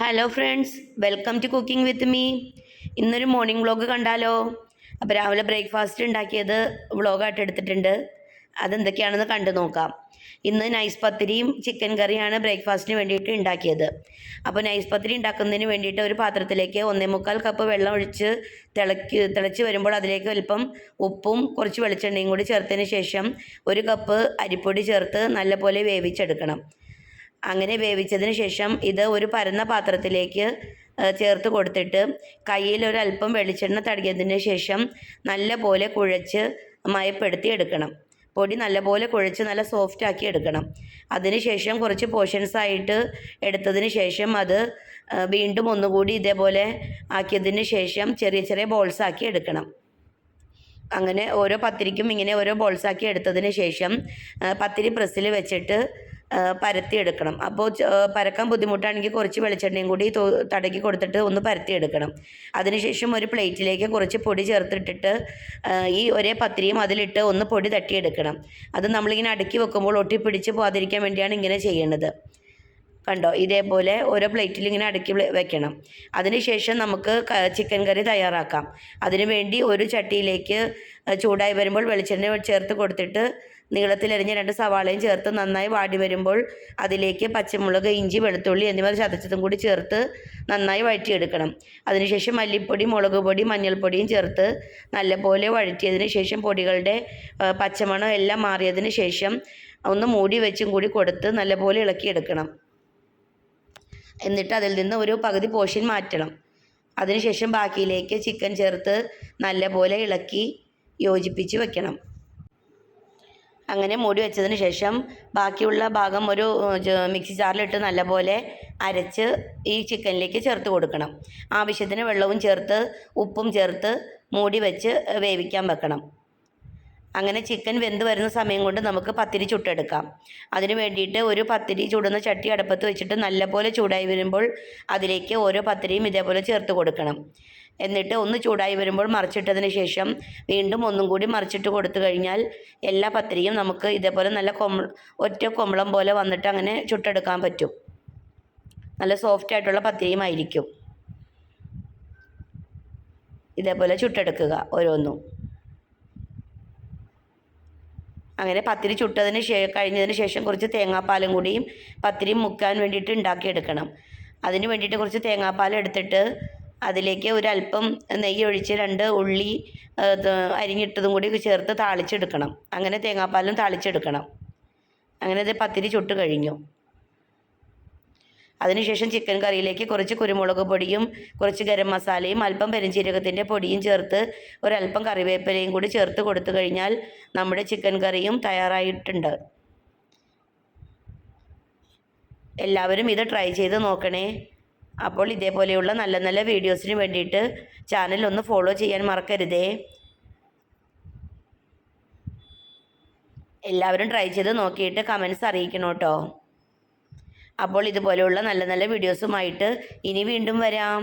Hello friends welcome to cooking with me ഇന്നൊരു morning vlog കണ്ടാലോ? അപ്പോൾ രാവിലെ ബ്രേക്ക്ഫാസ്റ്റ് ഉണ്ടാക്കിയത് വ്ളോഗായിട്ട് എടുത്തിട്ടുണ്ട്. അതെന്തൊക്കെയാണെന്ന് കണ്ടു നോക്കാം. ഇന്ന് നൈസ് പത്തിരിയും ചിക്കൻ കറിയാണ് ബ്രേക്ക്ഫാസ്റ്റിന് വേണ്ടിയിട്ട് ഉണ്ടാക്കിയത്. അപ്പോൾ നൈസ് പത്തിരി ഉണ്ടാക്കുന്നതിന് വേണ്ടിയിട്ട് ഒരു പാത്രത്തിലേക്ക് ഒന്നേ മുക്കാൽ കപ്പ് വെള്ളം ഒഴിച്ച് തിളക്ക് തിളച്ച് വരുമ്പോൾ അതിലേക്ക് അല്പം ഉപ്പും കുറച്ച് വെളിച്ചെണ്ണയും കൂടി ചേർത്തതിന് ശേഷം ഒരു കപ്പ് അരിപ്പൊടി ചേർത്ത് നല്ലപോലെ വേവിച്ചെടുക്കണം. അങ്ങനെ വേവിച്ചതിന് ശേഷം ഇത് ഒരു പരന്ന പാത്രത്തിലേക്ക് ചേർത്ത് കൊടുത്തിട്ട് കയ്യിൽ ഒരല്പം വെളിച്ചെണ്ണ തടകിയതിന് ശേഷം നല്ല പോലെ കുഴച്ച് മയപ്പെടുത്തി എടുക്കണം. പൊടി നല്ലപോലെ കുഴച്ച് നല്ല സോഫ്റ്റ് ആക്കി എടുക്കണം. അതിനുശേഷം കുറച്ച് പോർഷൻസ് ആയിട്ട് എടുത്തതിന് ശേഷം അത് വീണ്ടും ഒന്നുകൂടി ഇതേപോലെ ആക്കിയതിന് ശേഷം ചെറിയ ചെറിയ ബോൾസ് ആക്കി എടുക്കണം. അങ്ങനെ ഓരോ പത്തിരിക്കും ഇങ്ങനെ ഓരോ ബോൾസ് ആക്കി എടുത്തതിന് ശേഷം പത്തിരി പ്രസ്സിൽ വെച്ചിട്ട് പരത്തിയെടുക്കണം. അപ്പോൾ പരക്കാൻ ബുദ്ധിമുട്ടാണെങ്കിൽ കുറച്ച് വെളിച്ചെണ്ണയും കൂടി തടക്കി കൊടുത്തിട്ട് ഒന്ന് പരത്തിയെടുക്കണം. അതിനുശേഷം ഒരു പ്ലേറ്റിലേക്ക് കുറച്ച് പൊടി ചേർത്തിട്ടിട്ട് ഈ ഒരേ പത്തിരിയും അതിലിട്ട് ഒന്ന് പൊടി തട്ടിയെടുക്കണം. അത് നമ്മളിങ്ങനെ അടുക്കി വെക്കുമ്പോൾ ഒട്ടിപ്പിടിച്ച് പോകാതിരിക്കാൻ വേണ്ടിയാണ് ഇങ്ങനെ ചെയ്യേണ്ടത് കണ്ടോ? ഇതേപോലെ ഓരോ പ്ലേറ്റിൽ ഇങ്ങനെ അടുക്കി വെക്കണം. അതിനുശേഷം നമുക്ക് ചിക്കൻ കറി തയ്യാറാക്കാം. അതിനു വേണ്ടി ഒരു ചട്ടിയിലേക്ക് ചൂടായി വരുമ്പോൾ വെളിച്ചെണ്ണ ചേർത്ത് കൊടുത്തിട്ട് നീളത്തിലരിഞ്ഞ രണ്ട് സവാളയും ചേർത്ത് നന്നായി വാടി വരുമ്പോൾ അതിലേക്ക് പച്ചമുളക് ഇഞ്ചി വെളുത്തുള്ളി എന്നിവ ചതച്ചതും കൂടി ചേർത്ത് നന്നായി വഴറ്റിയെടുക്കണം. അതിനുശേഷം മല്ലിപ്പൊടി മുളക് പൊടി മഞ്ഞൾപ്പൊടിയും ചേർത്ത് നല്ലപോലെ വഴറ്റിയതിന് ശേഷം പൊടികളുടെ പച്ചമണം എല്ലാം മാറിയതിന് ശേഷം ഒന്ന് മൂടി വെച്ചും കൂടി കൊടുത്ത് നല്ലപോലെ ഇളക്കിയെടുക്കണം. എന്നിട്ട് അതിൽ നിന്ന് ഒരു പകുതി പോർഷൻ മാറ്റണം. അതിനുശേഷം ബാക്കിയിലേക്ക് ചിക്കൻ ചേർത്ത് നല്ലപോലെ ഇളക്കി യോജിപ്പിച്ച് വെക്കണം. അങ്ങനെ മൂടി വെച്ചതിന് ശേഷം ബാക്കിയുള്ള ഭാഗം ഒരു മിക്സി ജാറിലിട്ട് നല്ലപോലെ അരച്ച് ഈ ചിക്കനിലേക്ക് ചേർത്ത് കൊടുക്കണം. ആവശ്യത്തിന് വെള്ളവും ചേർത്ത് ഉപ്പും ചേർത്ത് മൂടി വെച്ച് വേവിക്കാൻ വെക്കണം. അങ്ങനെ ചിക്കൻ വെന്ത് വരുന്ന സമയം കൊണ്ട് നമുക്ക് പത്തിരി ചുട്ടെടുക്കാം. അതിന് വേണ്ടിയിട്ട് ഒരു പത്തിരി ചൂടുന്ന ചട്ടി അടുപ്പത്ത് വെച്ചിട്ട് നല്ലപോലെ ചൂടായി വരുമ്പോൾ അതിലേക്ക് ഓരോ പത്തിരിയും ഇതേപോലെ ചേർത്ത് കൊടുക്കണം. എന്നിട്ട് ഒന്ന് ചൂടായി വരുമ്പോൾ മറിച്ചിട്ടതിന് ശേഷം വീണ്ടും ഒന്നും കൂടി മറിച്ചിട്ട് കൊടുത്തു കഴിഞ്ഞാൽ എല്ലാ പത്തിരിയും നമുക്ക് ഇതേപോലെ നല്ല കൊമ്പ ഒറ്റ കൊമ്പളം പോലെ വന്നിട്ട് അങ്ങനെ ചുട്ടെടുക്കാൻ പറ്റും. നല്ല സോഫ്റ്റ് ആയിട്ടുള്ള പത്തിരിയും ആയിരിക്കും. ഇതേപോലെ ചുട്ടെടുക്കുക ഓരോന്നും. അങ്ങനെ പത്തിരി ചുട്ടതിന് ശേ കഴിഞ്ഞതിന് ശേഷം കുറച്ച് തേങ്ങാപ്പാലും കൂടിയും പത്തിരി മുക്കാൻ വേണ്ടിയിട്ട് ഉണ്ടാക്കിയെടുക്കണം. അതിന് വേണ്ടിയിട്ട് കുറച്ച് തേങ്ങാപ്പാൽ എടുത്തിട്ട് അതിലേക്ക് ഒരല്പം നെയ്യ് ഒഴിച്ച് രണ്ട് ഉള്ളി അരിഞ്ഞിട്ടതും കൂടി ചേർത്ത് താളിച്ചെടുക്കണം. അങ്ങനെ തേങ്ങാപ്പാലും താളിച്ചെടുക്കണം. അങ്ങനെ ഇത് പത്തിരി ചുട്ട് കഴിഞ്ഞു. അതിനുശേഷം ചിക്കൻ കറിയിലേക്ക് കുറച്ച് കുരുമുളക് പൊടിയും കുറച്ച് ഗരം മസാലയും അല്പം പെരുംജീരകത്തിന്റെ പൊടിയും ചേർത്ത് ഒരല്പം കറിവേപ്പിലയും കൂടി ചേർത്ത് കൊടുത്തു കഴിഞ്ഞാൽ നമ്മുടെ ചിക്കൻ കറിയും തയ്യാറായിട്ടുണ്ട്. എല്ലാവരും ഇത് ട്രൈ ചെയ്ത് നോക്കണേ. അപ്പോൾ ഇതേപോലെയുള്ള നല്ല നല്ല വീഡിയോസിന് വേണ്ടിയിട്ട് ചാനൽ ഒന്ന് ഫോളോ ചെയ്യാൻ മറക്കരുതേ. എല്ലാവരും ട്രൈ ചെയ്ത് നോക്കിയിട്ട് കമൻസ് അറിയിക്കണം കേട്ടോ. അപ്പോൾ ഇതുപോലെയുള്ള നല്ല നല്ല വീഡിയോസുമായിട്ട് ഇനി വീണ്ടും വരാം.